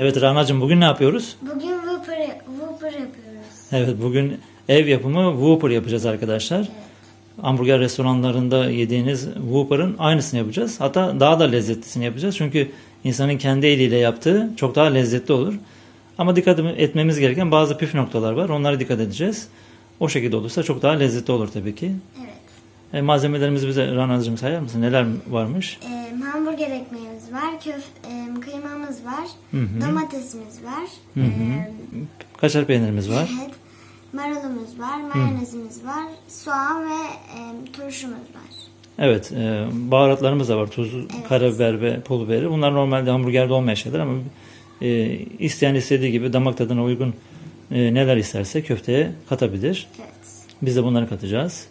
Evet Rana'cığım bugün ne yapıyoruz? Bugün Whopper, Whopper yapıyoruz. Evet bugün ev yapımı Whopper yapacağız arkadaşlar. Hamburger restoranlarında yediğiniz Whopper'ın aynısını yapacağız. Hatta daha da lezzetlisini yapacağız. Çünkü insanın kendi eliyle yaptığı çok daha lezzetli olur. Ama dikkat etmemiz gereken bazı püf noktalar var. Onlara dikkat edeceğiz. O şekilde olursa çok daha lezzetli olur tabii ki. Evet. E, malzemelerimizi bize Rana'cığım sayar mısın? Neler varmış? Ee, hamburger ekmeğimiz var, köf, e, kıymamız var, Hı hı. domatesimiz var, Hı hı. ee, Kaşar peynirimiz var. evet, marulumuz var, mayonezimiz var, soğan ve e, turşumuz var. Evet, e, baharatlarımız da var. Tuz, karabiber ve pul biberi. Bunlar normalde hamburgerde olmayan şeyler ama e, isteyen istediği gibi damak tadına uygun e, neler isterse köfteye katabilir. Evet. Biz de bunları katacağız.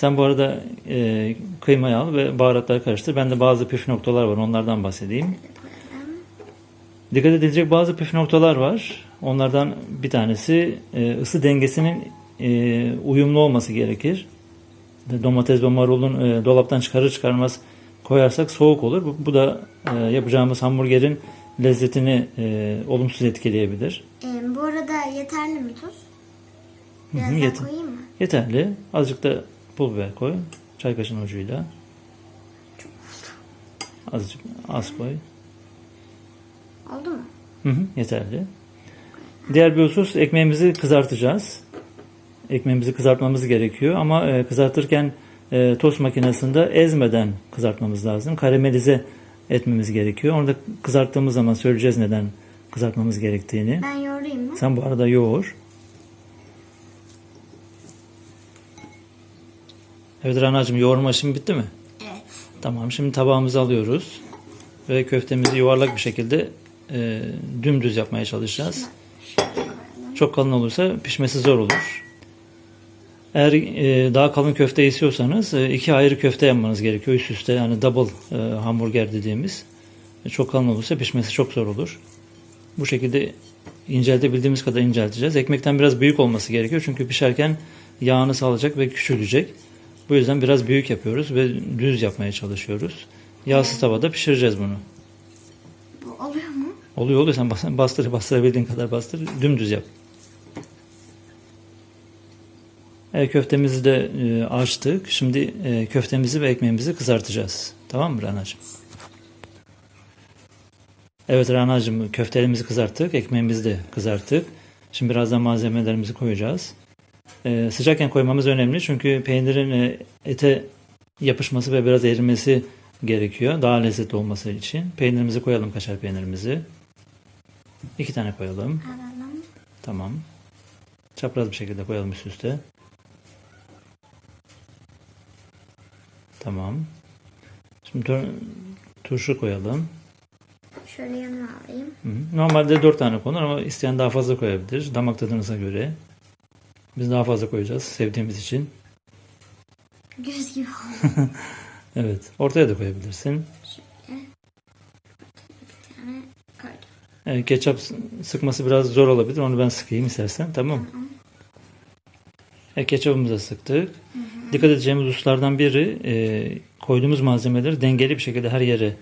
Sen bu arada e, kıymayı al ve baharatları karıştır. Ben de bazı püf noktalar var. Onlardan bahsedeyim. Dikkat edilecek bazı püf noktalar var. Onlardan bir tanesi e, ısı dengesinin e, uyumlu olması gerekir. Domates ve marulun e, dolaptan çıkarır çıkarmaz koyarsak soğuk olur. Bu, bu da e, yapacağımız hamburgerin lezzetini e, olumsuz etkileyebilir. Ee, bu arada yeterli mi tuz? Biraz hı, daha yeter. koyayım mı? Yeterli. Azıcık da pul biber koy. Çay kaşığının ucuyla. Azıcık az koy. Oldu mu? Hı hı, yeterli. Diğer bir husus ekmeğimizi kızartacağız. Ekmeğimizi kızartmamız gerekiyor ama e, kızartırken e, tost makinesinde ezmeden kızartmamız lazım. Karamelize etmemiz gerekiyor. Onu da kızarttığımız zaman söyleyeceğiz neden kızartmamız gerektiğini. Ben yoğurayım mı? Sen bu arada yoğur. Evet Rana'cığım yoğurma işim bitti mi? Evet. Tamam şimdi tabağımızı alıyoruz. Ve köftemizi yuvarlak bir şekilde e, dümdüz yapmaya çalışacağız. Çok kalın olursa pişmesi zor olur. Eğer e, daha kalın köfte istiyorsanız e, iki ayrı köfte yapmanız gerekiyor üst üste yani double e, hamburger dediğimiz. E, çok kalın olursa pişmesi çok zor olur. Bu şekilde inceltebildiğimiz kadar incelteceğiz. Ekmekten biraz büyük olması gerekiyor çünkü pişerken yağını salacak ve küçülecek. Bu yüzden biraz büyük yapıyoruz ve düz yapmaya çalışıyoruz. Yağsız tavada pişireceğiz bunu. Bu oluyor mu? Oluyor oluyor sen bas- bastır bastırabildiğin kadar bastır dümdüz yap. Evet, köftemizi de e, açtık. Şimdi e, köftemizi ve ekmeğimizi kızartacağız. Tamam mı Rana'cığım? Evet Rana'cığım köftelerimizi kızarttık. Ekmeğimizi de kızarttık. Şimdi birazdan malzemelerimizi koyacağız. E, sıcakken koymamız önemli çünkü peynirin e, ete yapışması ve biraz erimesi gerekiyor. Daha lezzetli olması için. Peynirimizi koyalım kaşar peynirimizi. İki tane koyalım. Alalım. Tamam. Çapraz bir şekilde koyalım üst üste. Tamam. Şimdi tur- turşu koyalım. Şöyle yanına alayım. Hı hı. Normalde dört tane konur ama isteyen daha fazla koyabilir. Damak tadınıza göre. Biz daha fazla koyacağız sevdiğimiz için. Göz gibi oldu. Evet. Ortaya da koyabilirsin. Şöyle. Bir tane koydum. Evet, ketçap sıkması biraz zor olabilir. Onu ben sıkayım istersen. Tamam? Evet, ketçapımızı da sıktık. Dikkat edeceğimiz hususlardan biri e, koyduğumuz malzemeleri dengeli bir şekilde her yere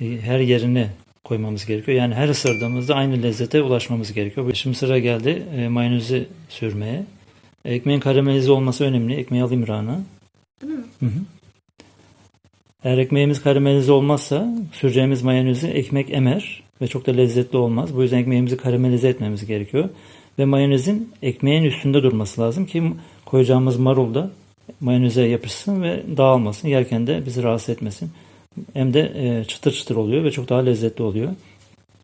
e, her yerine koymamız gerekiyor. Yani her ısırdığımızda aynı lezzete ulaşmamız gerekiyor. Şimdi sıra geldi e, mayonezi sürmeye. Ekmeğin karamelize olması önemli. Ekmeği alayım Rana. Bunu mu? Hı hı. Eğer ekmeğimiz karamelize olmazsa süreceğimiz mayonezi ekmek emer ve çok da lezzetli olmaz. Bu yüzden ekmeğimizi karamelize etmemiz gerekiyor. Ve mayonezin ekmeğin üstünde durması lazım ki koyacağımız marul da mayoneze yapışsın ve dağılmasın. Yerken de bizi rahatsız etmesin. Hem de e, çıtır çıtır oluyor ve çok daha lezzetli oluyor.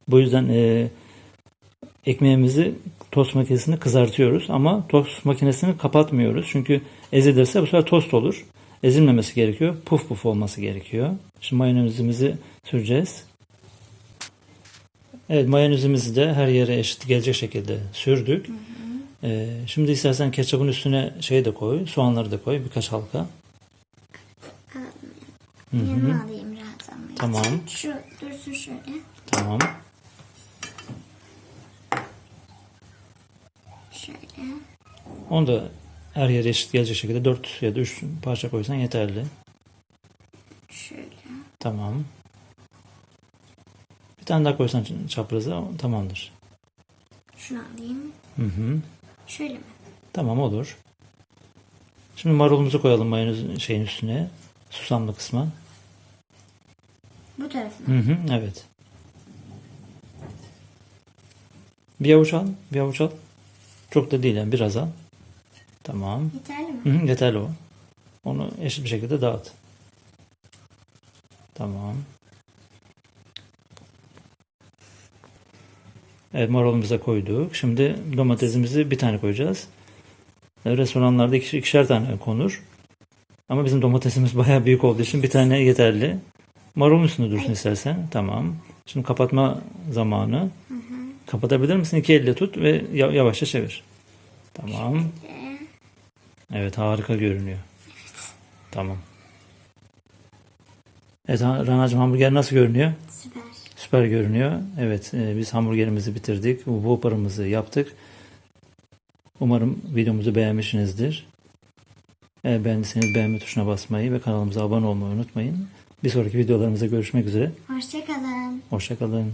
Bu yüzden e, ekmeğimizi tost makinesinde kızartıyoruz ama tost makinesini kapatmıyoruz. Çünkü ezilirse bu sefer tost olur. Ezilmemesi gerekiyor. Puf puf olması gerekiyor. Şimdi mayonezimizi süreceğiz. Evet mayonezimizi de her yere eşit gelecek şekilde sürdük. Ee, şimdi istersen ketçapın üstüne şey de koy. Soğanları da koy. Birkaç halka. Yanına alayım. Tamam. Şu dursun şöyle. Tamam. Şöyle. Onu da her yere eşit gelecek şekilde 4 ya da 3 parça koysan yeterli. Şöyle. Tamam. Bir tane daha koysan çapraza tamamdır. Şunu alayım. Hı hı. Şöyle mi? Tamam olur. Şimdi marulumuzu koyalım mayonez şeyin üstüne. Susamlı kısma. Bu tarafına. Hı hı, evet. Bir avuç al, bir avuç al. Çok da değil yani biraz al. Tamam. Yeterli mi? Hı hı, yeterli o. Onu eşit bir şekilde dağıt. Tamam. Evet marulumuza koyduk. Şimdi domatesimizi bir tane koyacağız. E, Restoranlarda ikişer, ikişer tane konur. Ama bizim domatesimiz bayağı büyük olduğu için bir tane yeterli. Marulun üstünde dursun istersen. Tamam. Şimdi kapatma zamanı. Kapatabilir misin? İki elle tut ve ya- yavaşça çevir. Tamam. Evet harika görünüyor. Tamam. Evet Rana'cığım hamburger nasıl görünüyor? süper. Süper görünüyor. Evet e, biz hamburgerimizi bitirdik. Whopper'ımızı yaptık. Umarım videomuzu beğenmişsinizdir. Eğer beğendiyseniz beğenme tuşuna basmayı ve kanalımıza abone olmayı unutmayın. Bir sonraki videolarımızda görüşmek üzere. Hoşçakalın. Hoşçakalın.